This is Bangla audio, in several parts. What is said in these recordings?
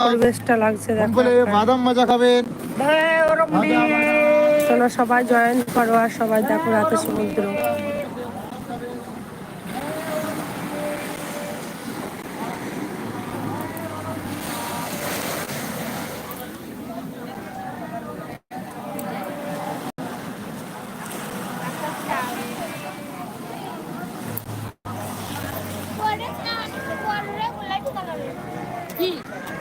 পরিবেশটা লাগছে। বাদাম মাজা খাবেন। চলো সবাই জয়েন করো আর সবাই দেখো রাতে সমুদ্র। Emma,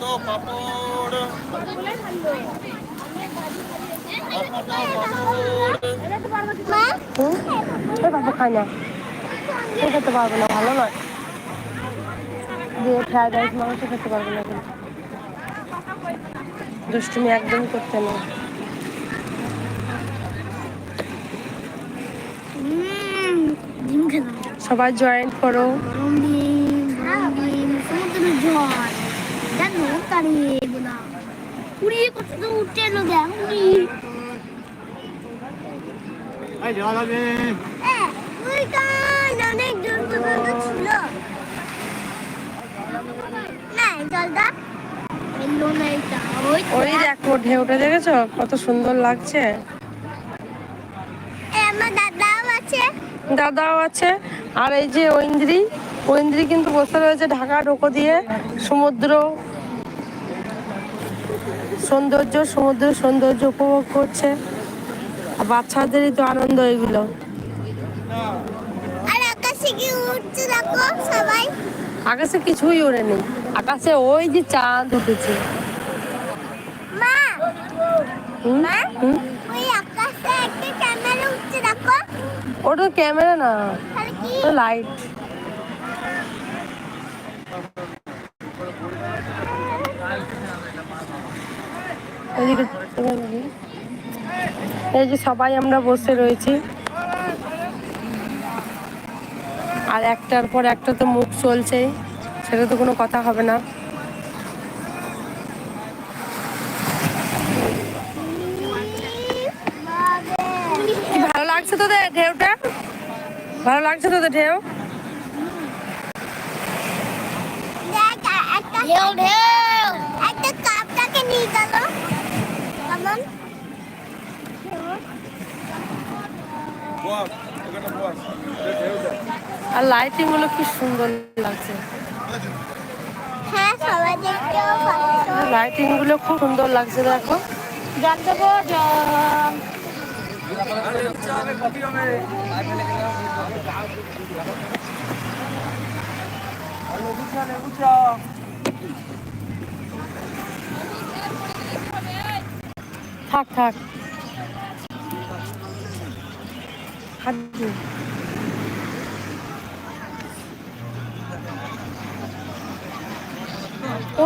পাপড় মা হুম বাবা খাই না খেতে পারব না ভালো নয় দিয়ে ফ্রাইড রাইস মাংস খেতে পারব না কিন্তু দুষ্টুমি একদম করতে না সবাই জয়েন্ট করো গরম এগুলা। উড়িয়ে কত দূর উঠছে এলো দেখ উড়ি এই জল হবে ওইখান অনেক দূর পর্যন্ত ছিল। না এই জলটা এলো না এটা ওই তো। ওই দেখো। ঢেউটা দেখেছ? কত সুন্দর লাগছে। এ, আমার দাদাও আছে। দাদাও আছে। আর এই যে ঐন্দ্রি ঐন্দ্রি কিন্তু বসে রয়েছে ঢাকা ডোকো দিয়ে সমুদ্র সৌন্দর্য সমুদ্র সৌন্দর্য উপভোগ করছে। বাচ্চাদেরই তো আনন্দ এগুলো। আকাশে কিছুই ওড়েনি। আকাশে ওই যে চাঁদ উঠেছে। ওটা ক্যামেরা না। লাইট এই যে সবাই আমরা বসে রয়েছি। আর একটার পর একটা তো মুখ চলছেই সেটা তো কোনো কথা হবে না। ভালো লাগছে তোদের ঢেউটা? ভালো লাগছে তোদের ঢেউ? ঢেউ ঢেউ একটা কাপটাকে নিয়ে গেল কেমন আর লাইটিংগুলো কি সুন্দর লাগছে। হ্যাঁ লাইটিংগুলো খুব সুন্দর লাগছে দেখো। থাক থাক।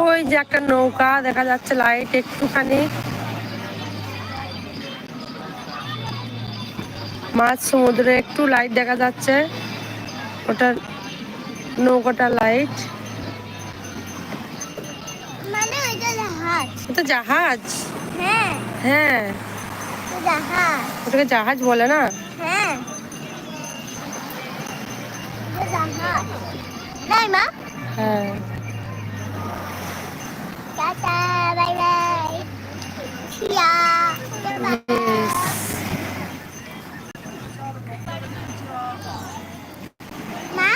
ওই যে একটা নৌকা দেখা যাচ্ছে লাইট একটুখানি। মাছ সমুদ্রে একটু লাইট দেখা যাচ্ছে। ওটা নৌকাটা লাইট মানে জাহাজ। হ্যাঁ। হ্যাঁ। ওটাকে জাহাজ বলে না? নাই মা হ্যাঁ টাটা বাই বাই টিয়া মা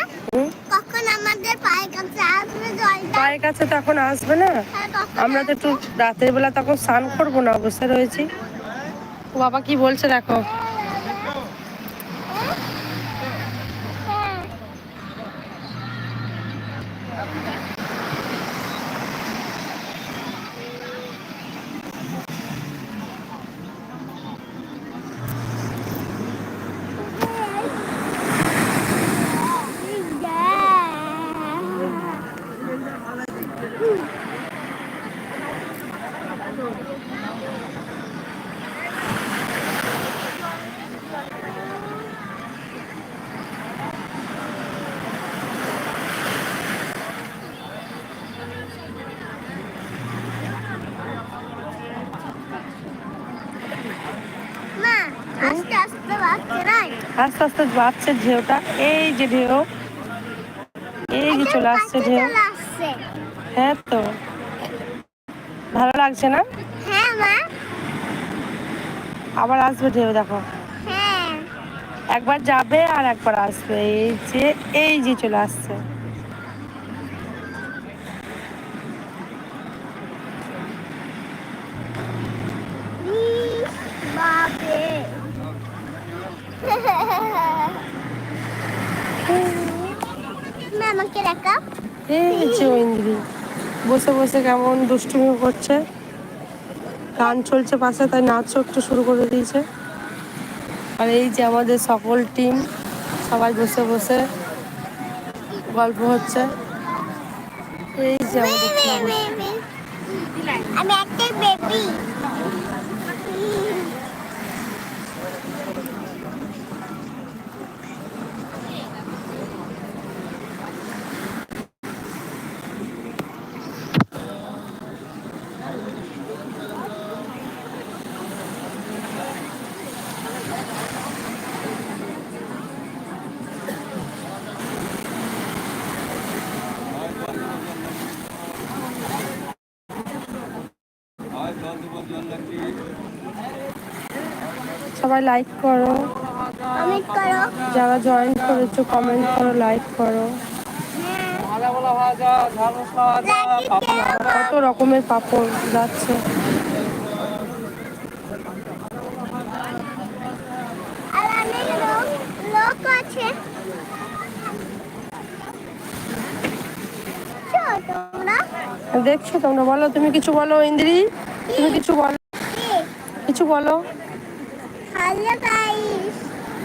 কখন আমাদের পায়ের কাছে আসবে জলটা? পায়ের কাছে তো আসবে না? হ্যাঁ, আমরা তো একটু রাতের বেলা তখন স্নান করব না বসে রয়েছি। বাবা কি বলছে দেখো? আস্তে আস্তে বাড়ছে ঢেউটা। এই যে ঢেউ। এই যে চলে আসছে ঢেউ। হ্যাঁ তো। ভালো লাগছে না? হ্যাঁ আবার আসবে ঢেউ দেখো। হ্যাঁ। একবার যাবে আর একবার আসবে। এই যে এই যে চলে আসছে। আমাকে দেখাও এই যে ইন্দ্রি বসে বসে কেমন দুষ্টুমি করছে। গান চলছে পাশে তাই নাচও একটু শুরু করে দিয়েছে। আর এই যে আমাদের সকল টিম সবাই বসে বসে গল্প হচ্ছে। এই যে আমাদের আমি একটা বেবি সবাই লাইক করো। যারা জয়েন করেছ কমেন্ট করো লাইক করো। কত রকমের পাপড় যাচ্ছে। দেখছ তোমরা বলো তুমি কিছু বলো ইন্দ্রি? তুমি কিছু বলো? কিছু বলো। হ্যালো গাইস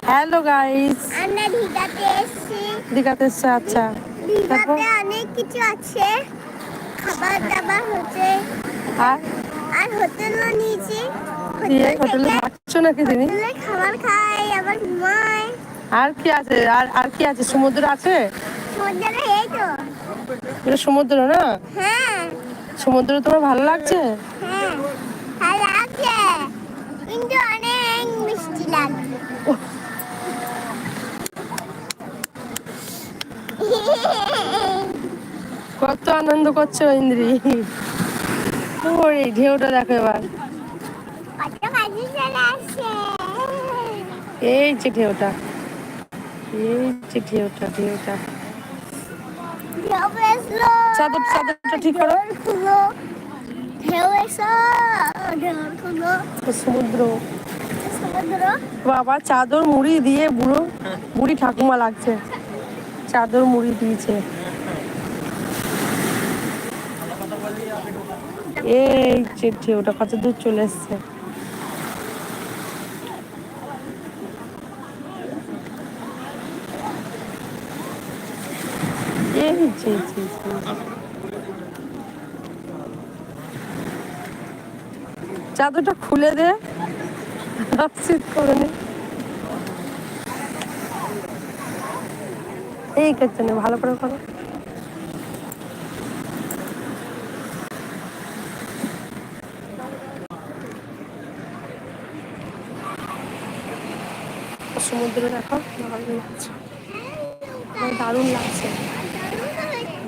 হ্যালো গাইস আমরা দীঘাতে এসেছি দীঘাতে এসছে আচ্ছা। দীঘাতে অনেক কিছু আছে। খাবার দাবার হচ্ছে। আর? আর হোটেলও নিয়েছি দিয়ে হোটেল হোটেলে থেকে থাকছো নাকি তুমি? হোটেলে খাবার খাই আবার ঘুমাই। আর কি আছে? আর আর কি আছে? সমুদ্র আছে? সমুদ্রে এই তো। এটা সমুদ্র না? হ্যাঁ। সমুদ্র তোমার ভালো লাগছে? হ্যাঁ। ভালো লাগছে। কিন্তু অনেক মিষ্টি লাগছে কত আনন্দ করছ ইন্দ্রি। ওরে ঢেউটা দেখো এবার। এই যে ঢেউটা। এই যে ঢেউটা ঢেউটা। চাদর চাদরটা ঠিক করো। ঢেউ এসো ঢেউ সমুদ্র। বাবা, চাদর মুড়ি দিয়ে বুড়ো, বুড়ি ঠাকুমা লাগছে। চাদর মুড়ি দিয়েছে। এই যে ঢেউটা কত দূর চলে এসছে। এই। চাদরটা খুলে দে। শীত করে এই করছে না ভালো করে করো সমুদ্র দেখো ভালো লাগছে দারুণ লাগছে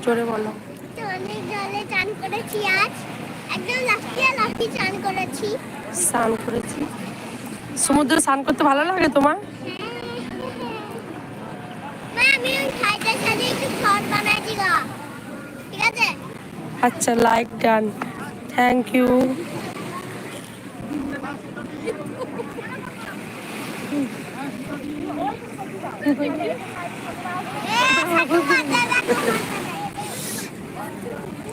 জোরে বলো অনেক জলে চান করেছি আজ একদম লাফিয়ে লাফিয়ে চান করেছি স্নান করেছি সমুদ্রে স্নান করতে ভালো লাগে তোমার? আচ্ছা লাইক ডান থ্যাংক ইউ।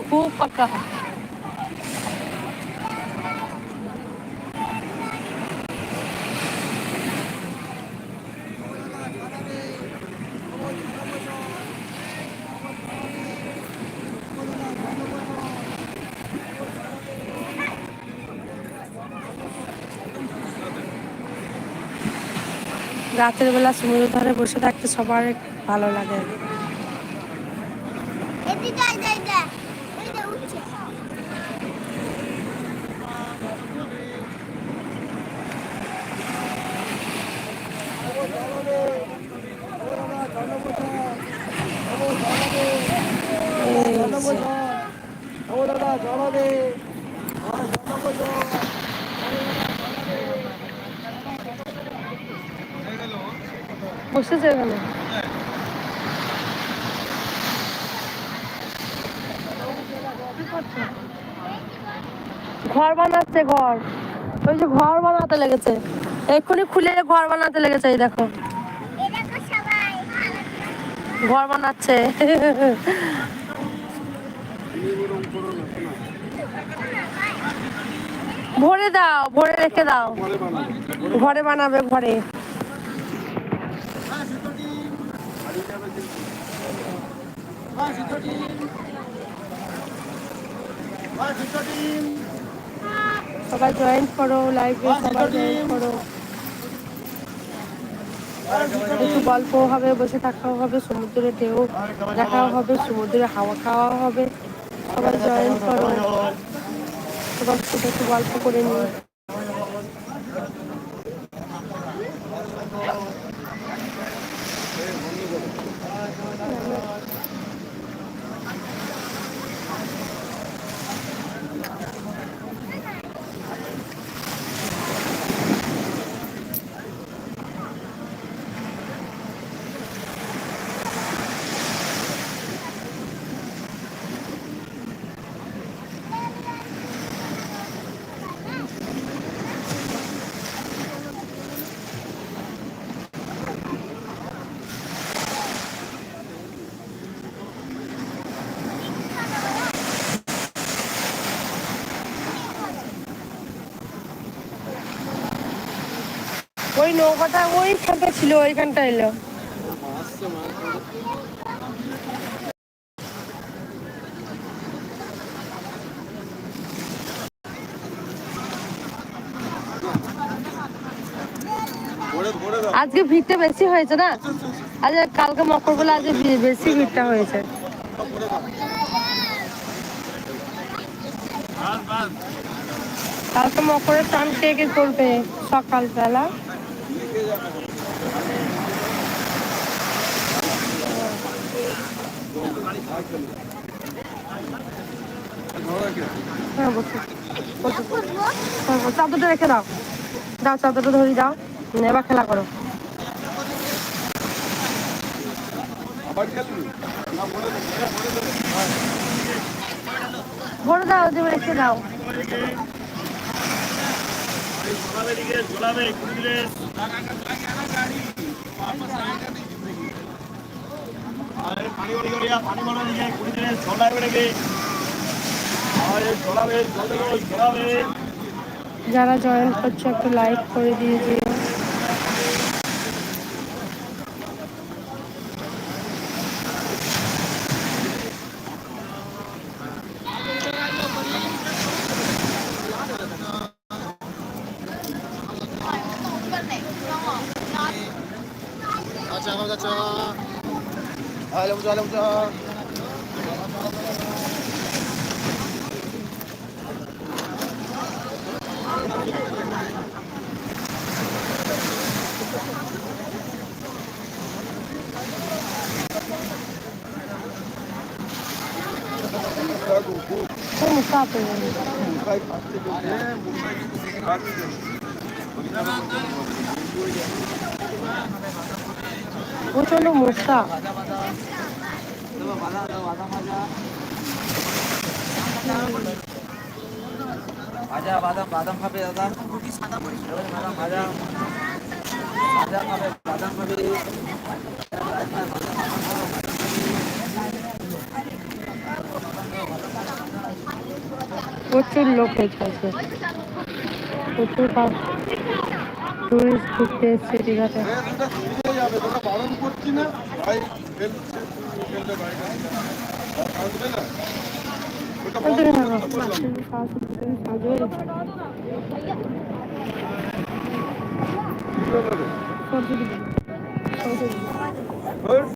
খুব পাকা রাতের বেলা সমুদ্র ধারে বসে থাকতে সবার ভালো লাগে। দাদা বসেছে এখানে ঘর বানাচ্ছে ঘর। ওই যে ঘর বানাতে লেগেছে। এক্ষুনি খুলে ঘর বানাতে লেগেছে, এই দেখো। ঘর বানাচ্ছে। ভরে দাও, ভরে রেখে দাও। ঘরে বানাবে ঘরে। সবাই জয়েন করো লাইভে সবাই জয়েন করো। একটু গল্প হবে, বসে থাকাও হবে, সমুদ্রে ঢেউ দেখাও হবে, সমুদ্রে হাওয়া খাওয়া হবে। সবাই জয়েন করো। সবার সাথে একটু গল্প করে নিই ওই নৌকাটা ওইখানটা ছিল ওইখানটা এলো। আজকে ভিড়টা বেশি হয়েছে না? আজ কালকে মকর বলে আজকে বেশি ভিড়টা হয়েছে। কালকে মকরের টান কে কে করবে সকালবেলা হ্যাঁ বসো বসো হ্যাঁ, বসো। চাদরটা রেখে দাও। দাও চাদরটা ধরি নে, এবার খেলা করো। ভরে দাও রেখে দাও। করিয়া পানি বড় দিকে কুড়ি দিনে ছোলাবে নাকি আরে ছোলাবে ছোলাবে ছোলাবে যারা জয়েন করছে একটু লাইক করে দিয়ে বুঝা আলে বুঝা কোন সাপে প্রচণ্ড মশা। ভাজা বাদাম বাদাম খাবে দাদা। বাদাম ভাজা ভাজা খাবে বাদাম খাবে প্রচুর লোক হয়েছে আজকে। প্রচুর টুরিস্ট ঘুরতে এসছে দীঘাতে যাবে তোরা বারণ করছি না। ভাই ফেলছে ফেলতে আসবে না? ওটা